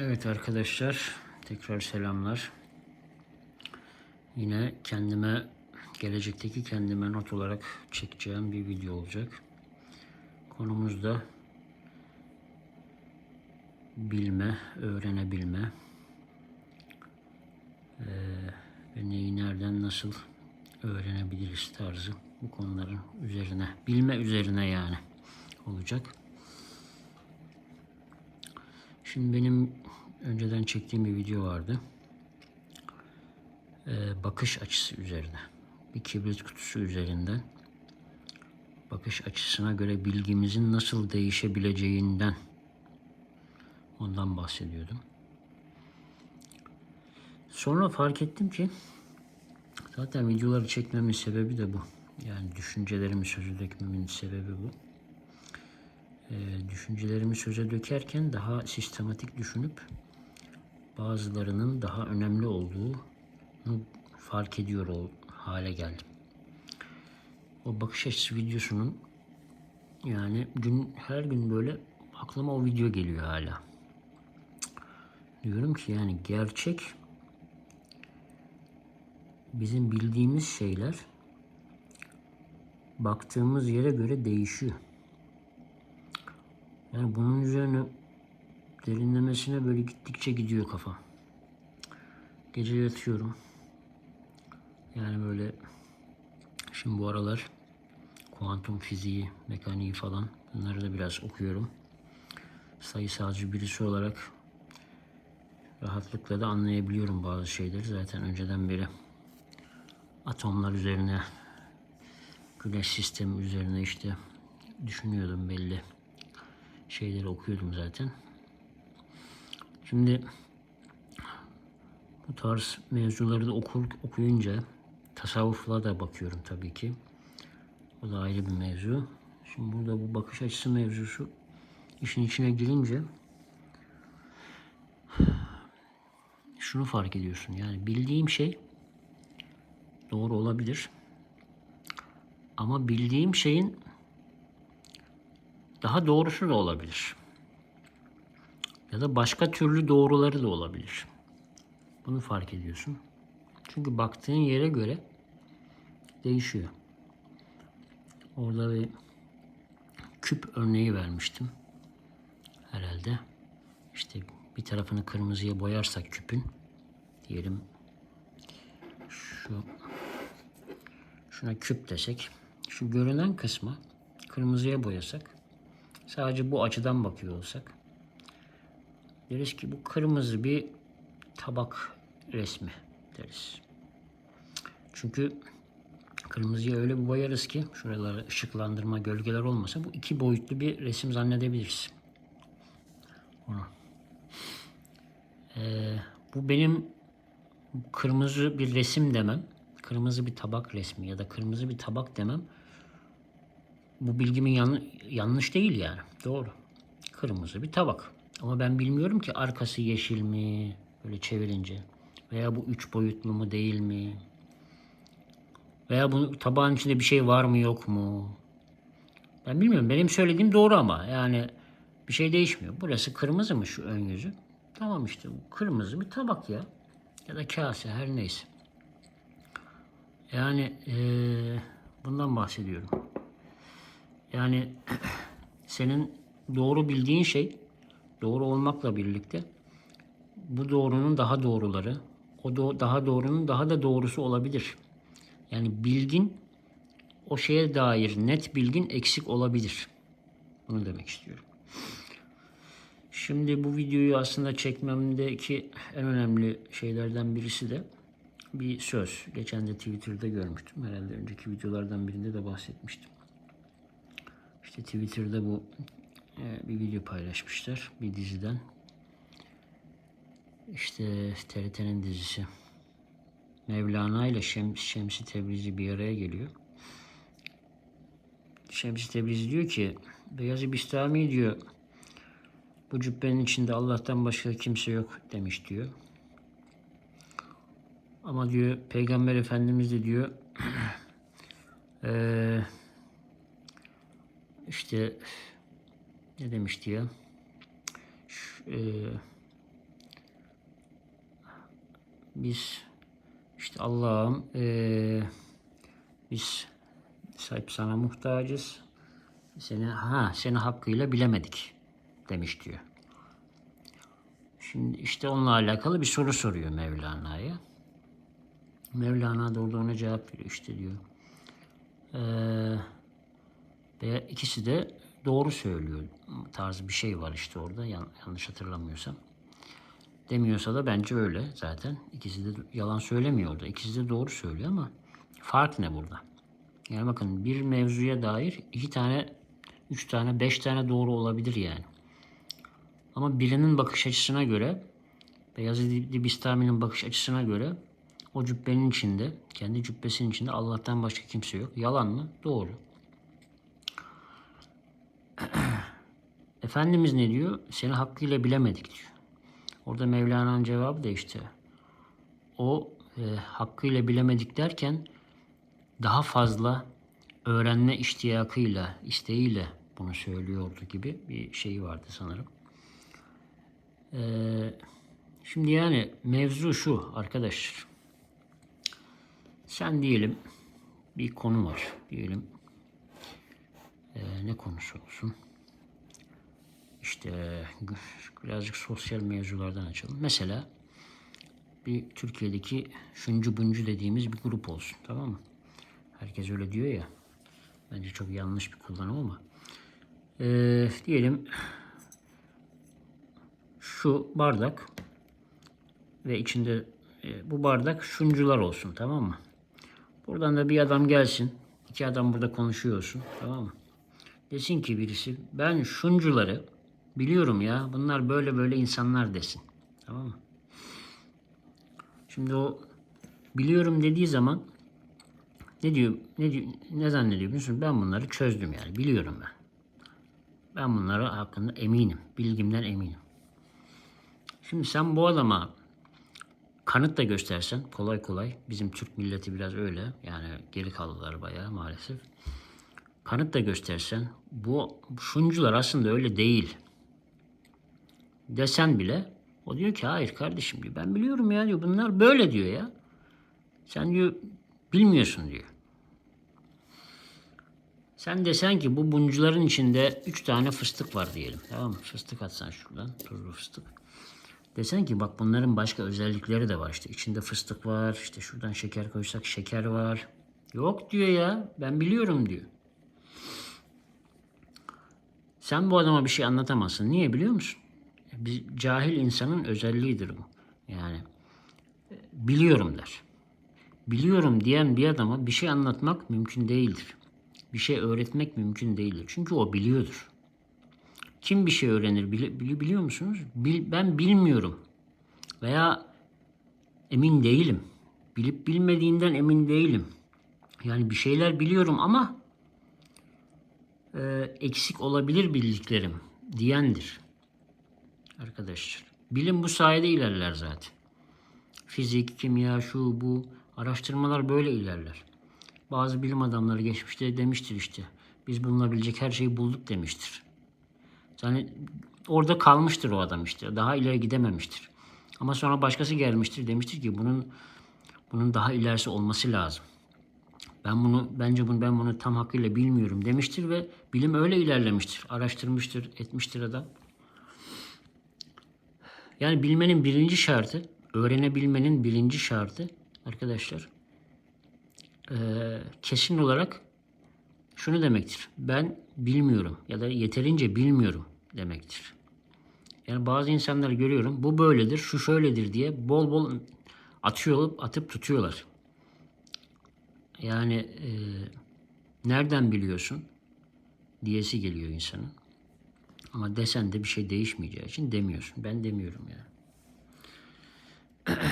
Evet arkadaşlar tekrar selamlar. Yine kendime gelecekteki kendime not olarak çekeceğim bir video olacak. Konumuz da bilme, öğrenebilme Ee, ve neyi nereden nasıl öğrenebiliriz tarzı bu konuların üzerine, bilme üzerine yani olacak. Şimdi benim önceden çektiğim bir video vardı. Ee, bakış açısı üzerine. Bir kibrit kutusu üzerinden bakış açısına göre bilgimizin nasıl değişebileceğinden ondan bahsediyordum. Sonra fark ettim ki zaten videoları çekmemin sebebi de bu. Yani düşüncelerimi sözü dökmemin sebebi bu e, düşüncelerimi söze dökerken daha sistematik düşünüp bazılarının daha önemli olduğunu fark ediyor o hale geldim. O bakış açısı videosunun yani gün her gün böyle aklıma o video geliyor hala. Diyorum ki yani gerçek bizim bildiğimiz şeyler baktığımız yere göre değişiyor. Yani bunun üzerine derinlemesine böyle gittikçe gidiyor kafa. Gece yatıyorum. Yani böyle şimdi bu aralar kuantum fiziği, mekaniği falan bunları da biraz okuyorum. Sayısalcı birisi olarak rahatlıkla da anlayabiliyorum bazı şeyleri. Zaten önceden beri atomlar üzerine, güneş sistemi üzerine işte düşünüyordum belli şeyleri okuyordum zaten. Şimdi bu tarz mevzuları da okur, okuyunca tasavvufla da bakıyorum tabii ki. O da ayrı bir mevzu. Şimdi burada bu bakış açısı mevzusu işin içine girince şunu fark ediyorsun. Yani bildiğim şey doğru olabilir. Ama bildiğim şeyin daha doğrusu da olabilir. Ya da başka türlü doğruları da olabilir. Bunu fark ediyorsun. Çünkü baktığın yere göre değişiyor. Orada bir küp örneği vermiştim. Herhalde. İşte bir tarafını kırmızıya boyarsak küpün diyelim şu şuna küp desek şu görünen kısmı kırmızıya boyasak sadece bu açıdan bakıyor olsak deriz ki bu kırmızı bir tabak resmi deriz. Çünkü kırmızıya öyle bir boyarız ki şuralara ışıklandırma, gölgeler olmasa bu iki boyutlu bir resim zannedebiliriz. Ee, bu benim kırmızı bir resim demem, kırmızı bir tabak resmi ya da kırmızı bir tabak demem bu bilgimin yan, yanlış değil yani. Doğru. Kırmızı bir tabak. Ama ben bilmiyorum ki arkası yeşil mi böyle çevirince veya bu üç boyutlu mu değil mi? Veya bu tabağın içinde bir şey var mı yok mu? Ben bilmiyorum. Benim söylediğim doğru ama yani bir şey değişmiyor. Burası kırmızı mı şu ön yüzü? Tamam işte bu kırmızı bir tabak ya. Ya da kase her neyse. Yani ee, bundan bahsediyorum. Yani senin doğru bildiğin şey doğru olmakla birlikte bu doğrunun daha doğruları, o do- daha doğrunun daha da doğrusu olabilir. Yani bilgin o şeye dair net bilgin eksik olabilir. Bunu demek istiyorum. Şimdi bu videoyu aslında çekmemdeki en önemli şeylerden birisi de bir söz. Geçen de Twitter'da görmüştüm. Herhalde önceki videolardan birinde de bahsetmiştim. İşte Twitter'da bu e, bir video paylaşmışlar bir diziden. İşte TRT'nin dizisi. Mevlana ile Şems, Şemsi Tebrizi bir araya geliyor. Şemsi Tebrizi diyor ki Beyazı Bistami diyor bu cübbenin içinde Allah'tan başka kimse yok demiş diyor. Ama diyor Peygamber Efendimiz de diyor eee işte ne demişti ya? Şu, e, biz işte Allah'ım eee, biz sahip sana muhtacız. Seni ha seni hakkıyla bilemedik demiş diyor. Şimdi işte onunla alakalı bir soru soruyor Mevlana'ya. Mevlana da orada ona cevap veriyor işte diyor. Eee ve ikisi de doğru söylüyor tarzı bir şey var işte orada yan- yanlış hatırlamıyorsam. Demiyorsa da bence öyle zaten. İkisi de yalan söylemiyor orada. İkisi de doğru söylüyor ama fark ne burada? Yani bakın bir mevzuya dair iki tane, üç tane, beş tane doğru olabilir yani. Ama birinin bakış açısına göre Beyazıt Bistami'nin bakış açısına göre o cübbenin içinde, kendi cübbesinin içinde Allah'tan başka kimse yok. Yalan mı? Doğru. Efendimiz ne diyor? Seni hakkıyla bilemedik diyor. Orada Mevlana'nın cevabı da işte o e, hakkıyla bilemedik derken daha fazla öğrenme iştiyakıyla, isteğiyle bunu söylüyordu gibi bir şey vardı sanırım. Ee, şimdi yani mevzu şu arkadaşlar. Sen diyelim bir konu var. Diyelim ee, ne konusu olsun? İşte birazcık sosyal mevzulardan açalım. Mesela bir Türkiye'deki şuncu buncu dediğimiz bir grup olsun. Tamam mı? Herkes öyle diyor ya. Bence çok yanlış bir kullanım ama. Ee, diyelim şu bardak ve içinde e, bu bardak şuncular olsun tamam mı? Buradan da bir adam gelsin. iki adam burada konuşuyorsun tamam mı? Desin ki birisi ben şuncuları biliyorum ya bunlar böyle böyle insanlar desin. Tamam mı? Şimdi o biliyorum dediği zaman ne diyor? Ne diyor? Ne zannediyor musun? Ben bunları çözdüm yani. Biliyorum ben. Ben bunları hakkında eminim. Bilgimden eminim. Şimdi sen bu adama kanıt da göstersen kolay kolay bizim Türk milleti biraz öyle yani geri kaldılar bayağı maalesef. Kanıt da göstersen bu şuncular aslında öyle değil desen bile o diyor ki hayır kardeşim diyor ben biliyorum ya diyor bunlar böyle diyor ya. Sen diyor bilmiyorsun diyor. Sen desen ki bu buncuların içinde üç tane fıstık var diyelim. Tamam mı? Fıstık atsan şuradan. Tuzlu fıstık. Desen ki bak bunların başka özellikleri de var. İşte içinde fıstık var. işte şuradan şeker koysak şeker var. Yok diyor ya. Ben biliyorum diyor. Sen bu adama bir şey anlatamazsın. Niye biliyor musun? Bir cahil insanın özelliğidir bu. Yani biliyorum der. Biliyorum diyen bir adama bir şey anlatmak mümkün değildir. Bir şey öğretmek mümkün değildir. Çünkü o biliyordur. Kim bir şey öğrenir bili- biliyor musunuz? Bil- ben bilmiyorum veya emin değilim. Bilip bilmediğinden emin değilim. Yani bir şeyler biliyorum ama e, eksik olabilir bildiklerim diyendir. Arkadaşlar. Bilim bu sayede ilerler zaten. Fizik, kimya, şu bu araştırmalar böyle ilerler. Bazı bilim adamları geçmişte demiştir işte. Biz bulunabilecek her şeyi bulduk demiştir. Yani orada kalmıştır o adam işte. Daha ileri gidememiştir. Ama sonra başkası gelmiştir demiştir ki bunun bunun daha ilerisi olması lazım. Ben bunu bence bunu ben bunu tam hakkıyla bilmiyorum demiştir ve bilim öyle ilerlemiştir. Araştırmıştır, etmiştir adam. Yani bilmenin birinci şartı, öğrenebilmenin birinci şartı arkadaşlar eee, kesin olarak şunu demektir. Ben bilmiyorum ya da yeterince bilmiyorum demektir. Yani bazı insanları görüyorum. Bu böyledir, şu şöyledir diye bol bol atıyor, atıp tutuyorlar. Yani e, nereden biliyorsun diyesi geliyor insanın. Ama desen de bir şey değişmeyeceği için demiyorsun. Ben demiyorum yani.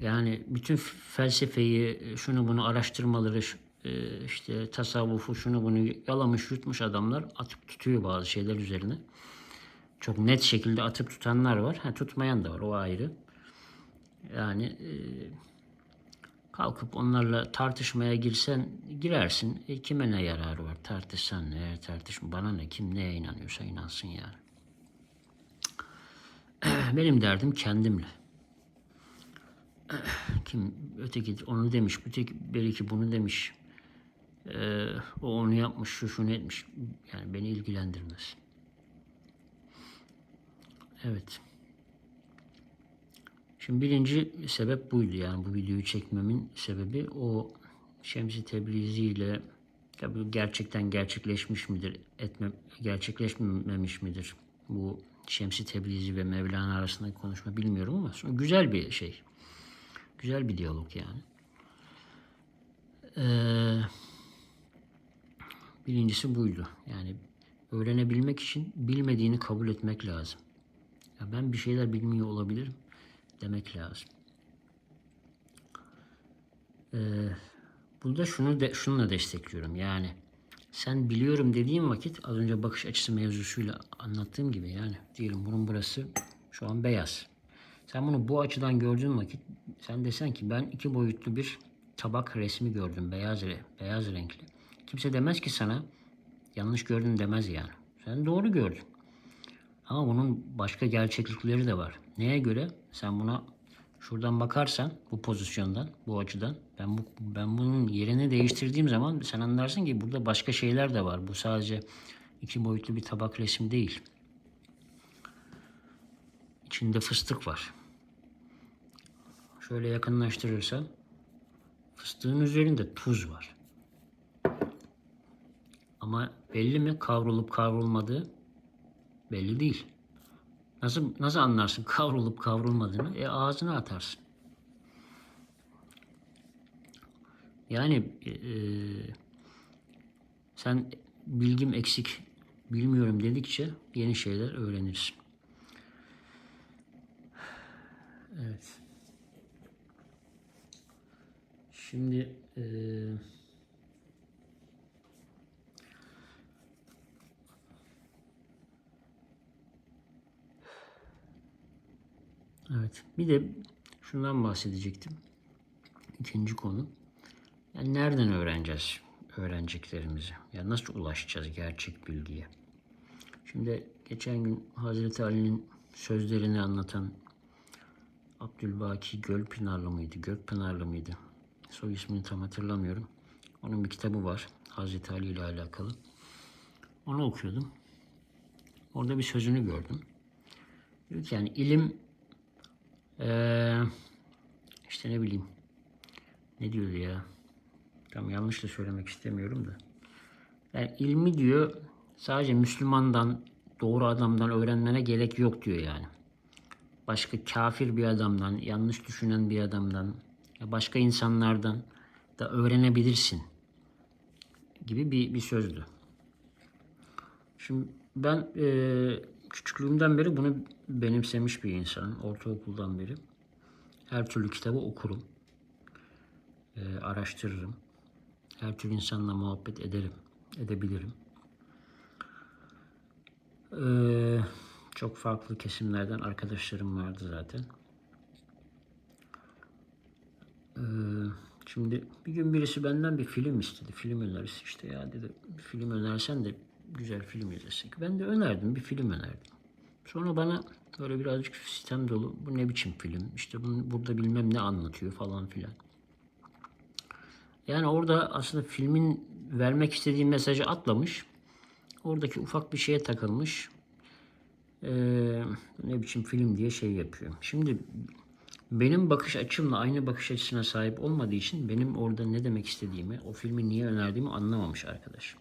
Yani bütün felsefeyi, şunu bunu araştırmaları, e, işte tasavvufu, şunu bunu yalamış yutmuş adamlar atıp tutuyor bazı şeyler üzerine. Çok net şekilde atıp tutanlar var. Ha, tutmayan da var o ayrı. Yani e, kalkıp onlarla tartışmaya girsen girersin. E, kime ne yararı var? Tartışsan ne, tartışma bana ne, kim neye inanıyorsa inansın yani. Benim derdim kendimle. kim öteki onu demiş, öteki belki bunu demiş. Ee, o onu yapmış, şu şunu etmiş. Yani beni ilgilendirmez. Evet. Şimdi birinci sebep buydu yani bu videoyu çekmemin sebebi o Şemsi Tebrizi ile tabii gerçekten gerçekleşmiş midir, etme, gerçekleşmemiş midir bu Şemsi Tebrizi ve Mevlana arasındaki konuşma bilmiyorum ama sonra güzel bir şey. Güzel bir diyalog yani. Ee, birincisi buydu. Yani öğrenebilmek için bilmediğini kabul etmek lazım. Ya ben bir şeyler bilmiyor olabilirim demek lazım. Ee, burada şunu de, şununla destekliyorum. Yani sen biliyorum dediğim vakit az önce bakış açısı mevzusuyla anlattığım gibi yani diyelim bunun burası şu an beyaz. Sen bunu bu açıdan gördüğün vakit sen desen ki ben iki boyutlu bir tabak resmi gördüm beyaz re- beyaz renkli. Kimse demez ki sana yanlış gördün demez yani. Sen doğru gördün. Ama bunun başka gerçeklikleri de var. Neye göre? Sen buna şuradan bakarsan bu pozisyondan, bu açıdan ben bu ben bunun yerini değiştirdiğim zaman sen anlarsın ki burada başka şeyler de var. Bu sadece iki boyutlu bir tabak resmi değil. İçinde fıstık var. Şöyle yakınlaştırırsan fıstığın üzerinde tuz var. Ama belli mi kavrulup kavrulmadığı belli değil. Nasıl nasıl anlarsın kavrulup kavrulmadığını? E ağzına atarsın. Yani e, sen bilgim eksik, bilmiyorum dedikçe yeni şeyler öğrenirsin. Evet. Şimdi e, Evet. Bir de şundan bahsedecektim. İkinci konu. Yani nereden öğreneceğiz öğreneceklerimizi? Ya nasıl ulaşacağız gerçek bilgiye? Şimdi geçen gün Hazreti Ali'nin sözlerini anlatan Abdülbaki Gölpınarlı mıydı? Gökpınarlı mıydı? Soy ismini tam hatırlamıyorum. Onun bir kitabı var. Hazreti Ali ile alakalı. Onu okuyordum. Orada bir sözünü gördüm. Diyor ki yani ilim ee, işte ne bileyim. Ne diyordu ya? Tam yanlış da söylemek istemiyorum da. Yani ilmi diyor sadece Müslümandan, doğru adamdan öğrenmene gerek yok diyor yani. Başka kafir bir adamdan, yanlış düşünen bir adamdan, başka insanlardan da öğrenebilirsin gibi bir, bir sözdü. Şimdi ben eee küçüklüğümden beri bunu benimsemiş bir insanım. Ortaokuldan beri. Her türlü kitabı okurum. Ee, araştırırım. Her türlü insanla muhabbet ederim. Edebilirim. Ee, çok farklı kesimlerden arkadaşlarım vardı zaten. Ee, şimdi bir gün birisi benden bir film istedi. Film önerisi işte ya dedi film önersen de güzel film izlesek. Ben de önerdim, bir film önerdim. Sonra bana böyle birazcık sistem dolu, bu ne biçim film, işte bunu burada bilmem ne anlatıyor falan filan. Yani orada aslında filmin vermek istediği mesajı atlamış. Oradaki ufak bir şeye takılmış. Ee, ne biçim film diye şey yapıyor. Şimdi benim bakış açımla aynı bakış açısına sahip olmadığı için benim orada ne demek istediğimi, o filmi niye önerdiğimi anlamamış arkadaş.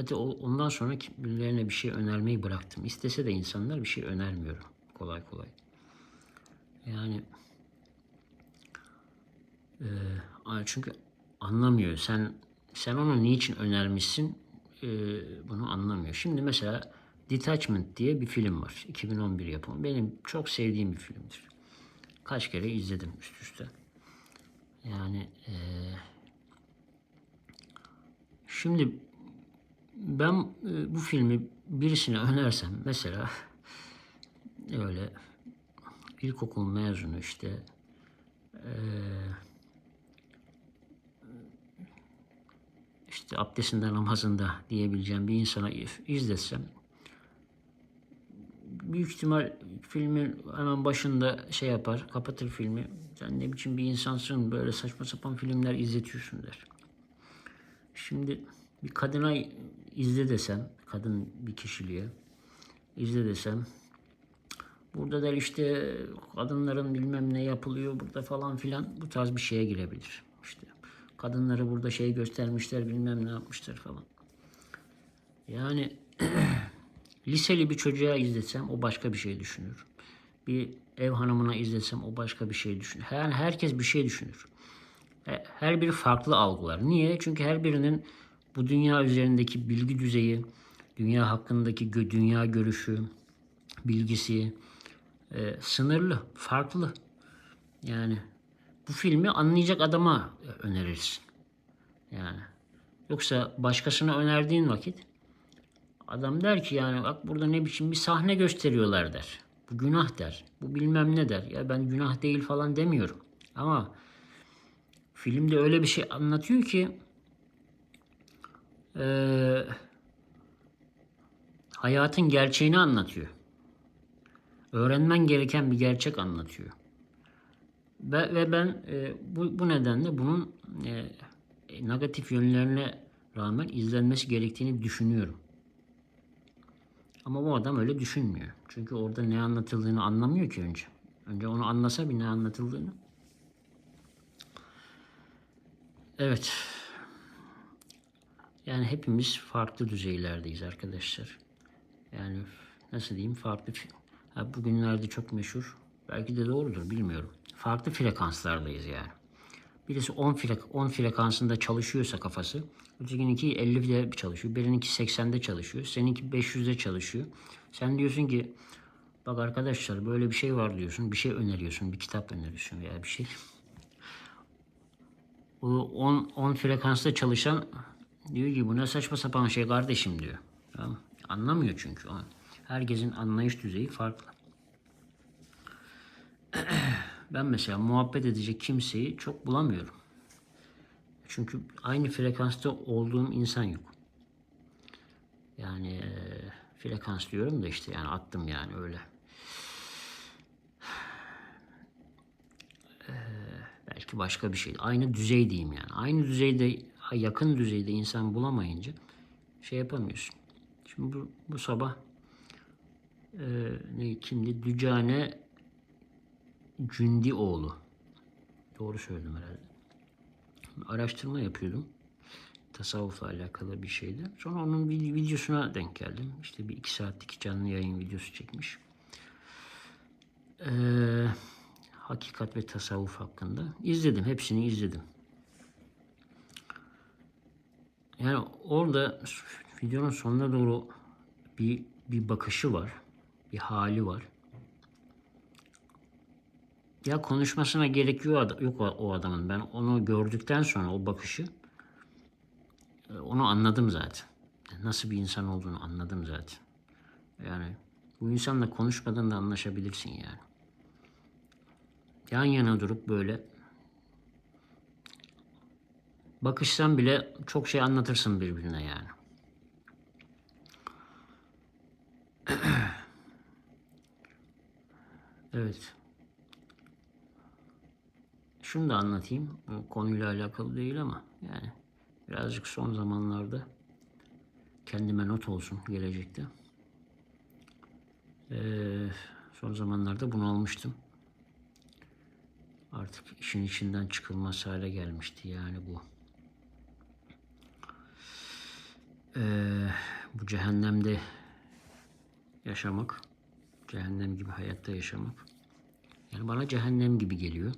Zaten ondan sonra birilerine bir şey önermeyi bıraktım. İstese de insanlar bir şey önermiyorum kolay kolay. Yani e, çünkü anlamıyor. Sen sen onu niçin önermişsin e, bunu anlamıyor. Şimdi mesela Detachment diye bir film var. 2011 yapımı. Benim çok sevdiğim bir filmdir. Kaç kere izledim üst üste. Yani e, şimdi ben e, bu filmi birisine önersem mesela öyle ilkokul mezunu işte e, işte abdestinde namazında diyebileceğim bir insana izletsem büyük ihtimal filmin hemen başında şey yapar, kapatır filmi. Sen ne biçim bir insansın böyle saçma sapan filmler izletiyorsun der. Şimdi bir kadına izle desem, kadın bir kişiliğe izle desem burada der işte kadınların bilmem ne yapılıyor burada falan filan bu tarz bir şeye girebilir. İşte kadınları burada şey göstermişler bilmem ne yapmışlar falan. Yani liseli bir çocuğa izletsem o başka bir şey düşünür. Bir ev hanımına izletsem o başka bir şey düşünür. Yani herkes bir şey düşünür. He- Her biri farklı algılar. Niye? Çünkü her birinin bu dünya üzerindeki bilgi düzeyi, dünya hakkındaki dünya görüşü, bilgisi e, sınırlı, farklı. Yani bu filmi anlayacak adama e, önerirsin. Yani yoksa başkasına önerdiğin vakit adam der ki yani bak burada ne biçim bir sahne gösteriyorlar der. Bu günah der. Bu bilmem ne der. Ya ben günah değil falan demiyorum. Ama filmde öyle bir şey anlatıyor ki eee, hayatın gerçeğini anlatıyor. Öğrenmen gereken bir gerçek anlatıyor. Ve, ve ben e, bu, bu nedenle bunun e, negatif yönlerine rağmen izlenmesi gerektiğini düşünüyorum. Ama bu adam öyle düşünmüyor. Çünkü orada ne anlatıldığını anlamıyor ki önce. Önce onu anlasa bir ne anlatıldığını. Evet. Yani hepimiz farklı düzeylerdeyiz arkadaşlar. Yani nasıl diyeyim farklı ha, bugünlerde çok meşhur. Belki de doğrudur bilmiyorum. Farklı frekanslardayız yani. Birisi 10 frek 10 frekansında çalışıyorsa kafası, ötekininki 50'de çalışıyor, birininki 80'de çalışıyor, seninki 500'de çalışıyor. Sen diyorsun ki bak arkadaşlar böyle bir şey var diyorsun, bir şey öneriyorsun, bir kitap öneriyorsun veya bir şey. O 10 10 frekansta çalışan diyor ki bu ne saçma sapan şey kardeşim diyor. Tamam. mı? Anlamıyor çünkü. o. Herkesin anlayış düzeyi farklı. Ben mesela muhabbet edecek kimseyi çok bulamıyorum. Çünkü aynı frekansta olduğum insan yok. Yani eee, frekans diyorum da işte yani attım yani öyle. Eee, belki başka bir şey. Aynı düzey diyeyim yani. Aynı düzeyde yakın düzeyde insan bulamayınca şey yapamıyorsun. Şimdi bu, bu sabah eee ne kimdi? Dücane Cündioğlu. Doğru söyledim herhalde. Araştırma yapıyordum. Tasavvufla alakalı bir şeydi. Sonra onun videosuna denk geldim. İşte bir iki saatlik canlı yayın videosu çekmiş. Ee, hakikat ve tasavvuf hakkında. İzledim. Hepsini izledim. Yani orada videonun sonuna doğru bir bir bakışı var. Bir hali var. Ya konuşmasına gerek yok, yok o adamın. Ben onu gördükten sonra o bakışı e, onu anladım zaten. Nasıl bir insan olduğunu anladım zaten. Yani bu insanla konuşmadan da anlaşabilirsin yani. Yan yana durup böyle bakışsan bile çok şey anlatırsın birbirine yani. Evet. Şunu da anlatayım. Bu konuyla alakalı değil ama yani birazcık son zamanlarda kendime not olsun gelecekte. Ee, son zamanlarda bunu almıştım. Artık işin içinden çıkılmaz hale gelmişti yani bu. Ee, bu cehennemde yaşamak, cehennem gibi hayatta yaşamak. Yani bana cehennem gibi geliyor.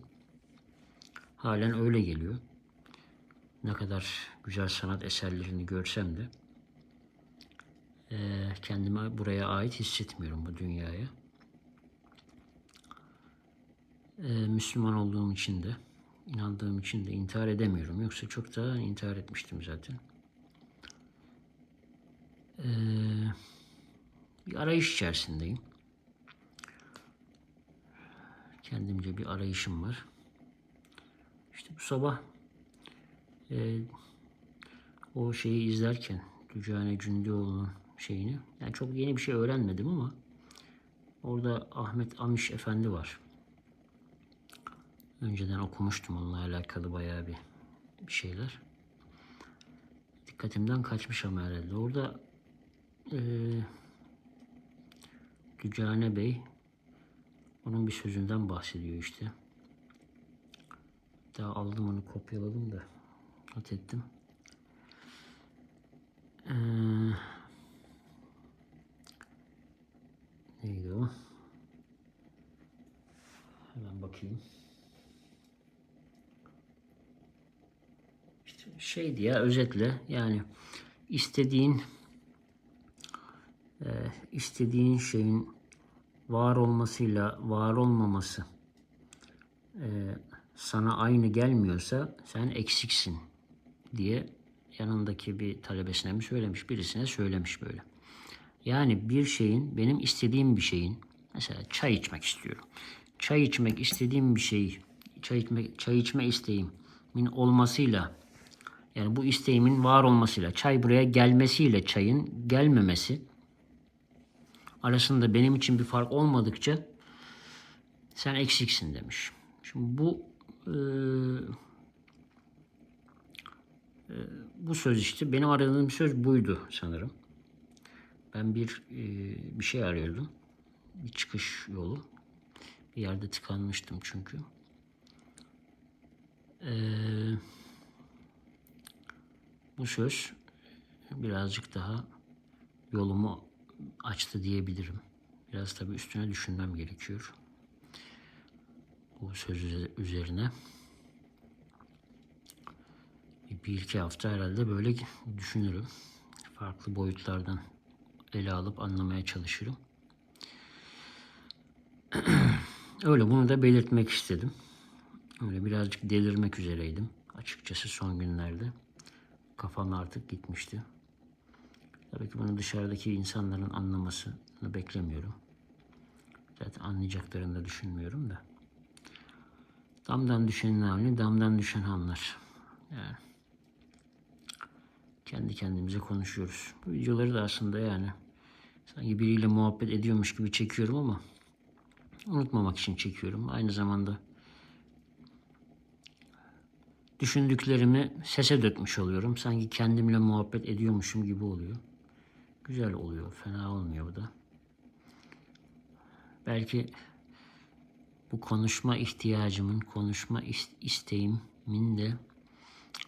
Halen öyle geliyor. Ne kadar güzel sanat eserlerini görsem de eee, kendime buraya ait hissetmiyorum bu dünyaya. Eee, Müslüman olduğum için de, inandığım için de intihar edemiyorum. Yoksa çok da intihar etmiştim zaten. Eee, bir arayış içerisindeyim. Kendimce bir arayışım var. İşte bu sabah e, o şeyi izlerken Dücane Cündioğlu'nun şeyini yani çok yeni bir şey öğrenmedim ama Orada Ahmet Amiş Efendi var. Önceden okumuştum onunla alakalı bayağı bir, bir şeyler. Dikkatimden kaçmış ama herhalde. Orada eee Dücane Bey onun bir sözünden bahsediyor işte. Daha aldım onu kopyaladım da not ettim. Ee, neydi o? Hemen bakayım. İşte şeydi ya özetle yani istediğin e, istediğin şeyin var olmasıyla var olmaması e, sana aynı gelmiyorsa sen eksiksin diye yanındaki bir talebesine mi söylemiş, birisine söylemiş böyle. Yani bir şeyin, benim istediğim bir şeyin, mesela çay içmek istiyorum. Çay içmek istediğim bir şeyi, çay içme, çay içme isteğimin olmasıyla, yani bu isteğimin var olmasıyla, çay buraya gelmesiyle çayın gelmemesi arasında benim için bir fark olmadıkça sen eksiksin demiş. Şimdi bu e, e, bu söz işte benim aradığım söz buydu sanırım. Ben bir e, bir şey arıyordum. Bir çıkış yolu. Bir yerde tıkanmıştım çünkü. E, bu söz birazcık daha yolumu açtı diyebilirim. Biraz tabii üstüne düşünmem gerekiyor. Bu söz üze- üzerine. Bir iki hafta herhalde böyle düşünürüm. Farklı boyutlardan ele alıp anlamaya çalışırım. Öyle bunu da belirtmek istedim. Öyle birazcık delirmek üzereydim. Açıkçası son günlerde. Kafam artık gitmişti. Tabii ki bunu dışarıdaki insanların anlamasını beklemiyorum. Zaten anlayacaklarını da düşünmüyorum da. Damdan düşenin halini damdan düşen anlar. Yani kendi kendimize konuşuyoruz. Bu videoları da aslında yani sanki biriyle muhabbet ediyormuş gibi çekiyorum ama unutmamak için çekiyorum. Aynı zamanda düşündüklerimi sese dökmüş oluyorum. Sanki kendimle muhabbet ediyormuşum gibi oluyor. Güzel oluyor, fena olmuyor bu da. Belki bu konuşma ihtiyacımın, konuşma is- isteğimin de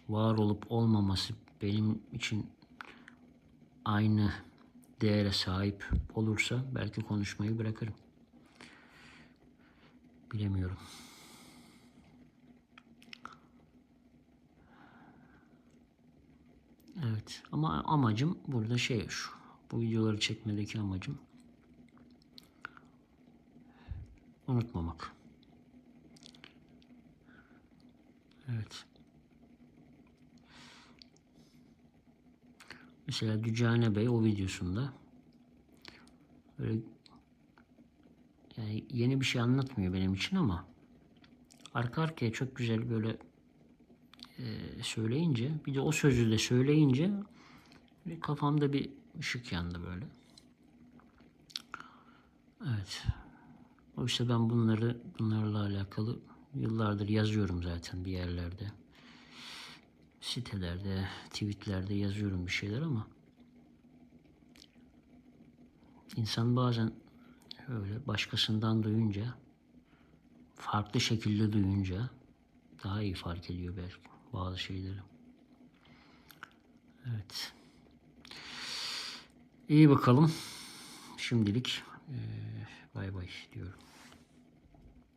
var olup olmaması benim için aynı değere sahip olursa belki konuşmayı bırakırım. Bilemiyorum. Evet ama amacım burada şey şu. Bu videoları çekmedeki amacım unutmamak. Evet. Mesela Dücane Bey o videosunda böyle yani yeni bir şey anlatmıyor benim için ama arka arkaya çok güzel böyle e, söyleyince bir de o sözü de söyleyince kafamda bir ışık yandı böyle. Evet. Oysa ben bunları bunlarla alakalı yıllardır yazıyorum zaten bir yerlerde. Sitelerde, tweetlerde yazıyorum bir şeyler ama insan bazen öyle başkasından duyunca farklı şekilde duyunca daha iyi fark ediyor belki bazı şeyleri. Evet. İyi bakalım. Şimdilik eee, bay bay diyorum.